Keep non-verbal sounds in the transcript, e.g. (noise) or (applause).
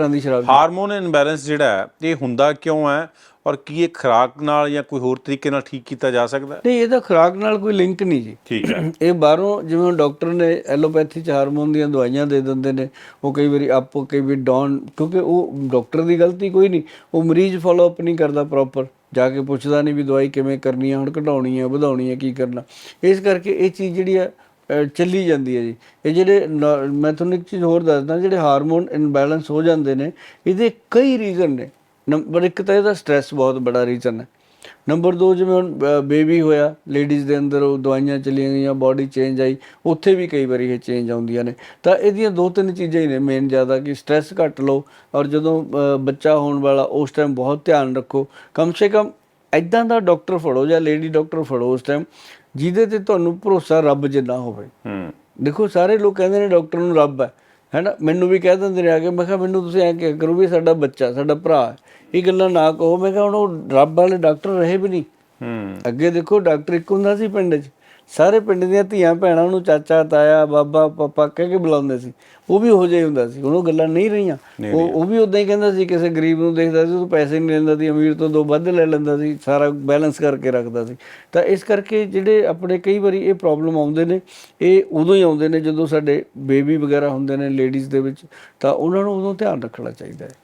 ਤਰ੍ਹਾਂ ਦੀ ਸ਼ਰਾਬ hormone imbalance ਜਿਹੜਾ ਇਹ ਹੁੰਦਾ ਕਿਉਂ ਹੈ ਔਰ ਕੀ ਇਹ ਖੁਰਾਕ ਨਾਲ ਜਾਂ ਕੋਈ ਹੋਰ ਤਰੀਕੇ ਨਾਲ ਠੀਕ ਕੀਤਾ ਜਾ ਸਕਦਾ ਨਹੀਂ ਇਹਦਾ ਖੁਰਾਕ ਨਾਲ ਕੋਈ ਲਿੰਕ ਨਹੀਂ ਜੀ। ਠੀਕ ਹੈ। (clears throat) ਇਹ ਬਾਹਰੋਂ ਜਿਵੇਂ ਡਾਕਟਰ ਨੇ ਐਲੋਪੈਥੀ ਚ ਹਾਰਮੋਨ ਦੀਆਂ ਦਵਾਈਆਂ ਦੇ ਦਿੰਦੇ ਨੇ ਉਹ ਕਈ ਵਾਰੀ ਅਪ ਕਈ ਵਾਰੀ ਡਾਊਨ ਕਿਉਂਕਿ ਉਹ ਡਾਕਟਰ ਦੀ ਗਲਤੀ ਕੋਈ ਨਹੀਂ ਉਹ ਮਰੀਜ਼ ਫਾਲੋ ਅਪ ਨਹੀਂ ਕਰਦਾ ਪ੍ਰੋਪਰ ਜਾ ਕੇ ਪੁੱਛਦਾ ਨਹੀਂ ਵੀ ਦਵਾਈ ਕਿਵੇਂ ਕਰਨੀ ਹੈ ਹੁਣ ਘਟਾਉਣੀ ਹੈ ਵਧਾਉਣੀ ਹੈ ਕੀ ਕਰਨਾ। ਇਸ ਕਰਕੇ ਇਹ ਚੀਜ਼ ਜਿਹੜੀ ਹੈ ਚੱਲੀ ਜਾਂਦੀ ਹੈ ਜੀ। ਇਹ ਜਿਹੜੇ ਨ- ਮੈਂ ਤੁਹਾਨੂੰ ਇੱਕ ਚੀਜ਼ ਹੋਰ ਦੱਸਦਾ, ਜਿਹੜੇ ਹਾਰਮੋਨ ਇਨਬੈਲੈਂਸ ਹੋ ਜਾਂਦੇ ਨੇ, ਇਹਦੇ ਕਈ ਰੀਜ਼ਨ ਨੇ। ਨੰਬਰ ਇੱਕ ਤਾਂ ਇਹਦਾ ਸਟ੍ਰੈਸ ਬਹੁਤ ਬੜਾ ਰੀਜ਼ਨ ਹੈ। ਨੰਬਰ 2 ਜਿਵੇਂ ਹੁਣ ਬੇਬੀ ਹੋਇਆ ਲੇਡੀਜ਼ ਦੇ ਅੰਦਰ ਉਹ ਦਵਾਈਆਂ ਚਲੀਆਂ ਗਈਆਂ ਬਾਡੀ ਚੇਂਜ ਆਈ, ਉੱਥੇ ਵੀ ਕਈ ਵਾਰੀ ਇਹ ਚੇਂਜ ਆਉਂਦੀਆਂ ਨੇ। ਤਾਂ ਇਹਦੀਆਂ ਦੋ ਤਿੰਨ ਚੀਜ਼ਾਂ ਹੀ ਨੇ ਮੇਨ ਜ਼ਿਆਦਾ ਕਿ ਸਟ੍ਰੈਸ ਘੱਟ ਲਓ ਔਰ ਜਦੋਂ ਬੱਚਾ ਹੋਣ ਵਾਲਾ, ਉਸ ਟਾਈਮ ਬਹੁਤ ਧਿਆਨ ਰੱਖੋ। ਕਮ ਸੇ ਕਮ ਐਦਾਂ ਦਾ ਡਾਕਟਰ ਫੜੋ ਜਾਂ ਲੇਡੀ ਡਾਕਟਰ ਫੜੋ ਉਸ ਟਾਈਮ ਜਿਹਦੇ ਤੇ ਤੁਹਾਨੂੰ ਭਰੋਸਾ ਰੱਬ ਜਿੰਨਾ ਹੋਵੇ। ਹੂੰ। ਦੇਖੋ ਸਾਰੇ ਲੋਕ ਕਹਿੰਦੇ ਨੇ ਡਾਕਟਰ ਨੂੰ ਰੱਬ ਹੈ। ਹੈਨਾ? ਮੈਨੂੰ ਵੀ ਕਹਿ ਦਿੰਦੇ ਨੇ ਆ ਕੇ ਮੈਂ ਕਿਹਾ ਮੈਨੂੰ ਤੁਸੀਂ ਐਂ ਕਿਹਾ ਕਰੋ ਵੀ ਸਾਡਾ ਬੱਚਾ ਸਾਡਾ ਭਰਾ ਇਹ ਗੱਲਾਂ ਨਾ ਕਹੋ। ਮੈਂ ਕਿਹਾ ਹੁਣ ਉਹ ਰੱਬ ਵਾਲੇ ਡਾਕਟਰ ਰਹੇ ਵੀ ਨਹੀਂ। ਹੂੰ। ਅੱਗੇ ਦੇਖੋ ਡਾਕਟਰ ਇੱਕ ਹੁੰਦਾ ਸੀ ਪਿੰਡ 'ਚ। ਸਾਰੇ ਪਿੰਡ ਦੀਆਂ ਧੀਆਂ ਭੈਣਾਂ ਨੂੰ ਚਾਚਾ ਤਾਇਆ ਬਾਬਾ ਪਾਪਾ ਕਹਿ ਕੇ ਬੁਲਾਉਂਦੇ ਸੀ। ਉਹ ਵੀ ਹੋ ਜਾਈ ਹੁੰਦਾ ਸੀ। ਹੁਣ ਉਹ ਗੱਲਾਂ ਨਹੀਂ ਰਹੀਆਂ। ਉਹ ਉਹ ਵੀ ਉਦਾਂ ਹੀ ਕਹਿੰਦਾ ਸੀ ਕਿਸੇ ਗਰੀਬ ਨੂੰ ਦੇਖਦਾ ਸੀ ਉਹ ਪੈਸੇ ਨਹੀਂ ਲੈਂਦਾ ਸੀ ਅਮੀਰ ਤੋਂ ਦੋ ਵੱਧ ਲੈ ਲੈਂਦਾ ਸੀ ਸਾਰਾ ਬੈਲੈਂਸ ਕਰਕੇ ਰੱਖਦਾ ਸੀ। ਤਾਂ ਇਸ ਕਰਕੇ ਜਿਹੜੇ ਆਪਣੇ ਕਈ ਵਾਰੀ ਇਹ ਪ੍ਰੋਬਲਮ ਆਉਂਦੇ ਨੇ ਇਹ ਉਦੋਂ ਹੀ ਆਉਂਦੇ ਨੇ ਜਦੋਂ ਸਾਡੇ ਬੇਬੀ ਵਗੈਰਾ ਹੁੰਦੇ ਨੇ ਲੇਡੀਜ਼ ਦੇ ਵਿੱਚ। ਤਾਂ ਉਹਨਾਂ ਨੂੰ ਉਦੋਂ ਧਿਆਨ ਰੱਖਣਾ ਚਾਹੀਦਾ ਹੈ।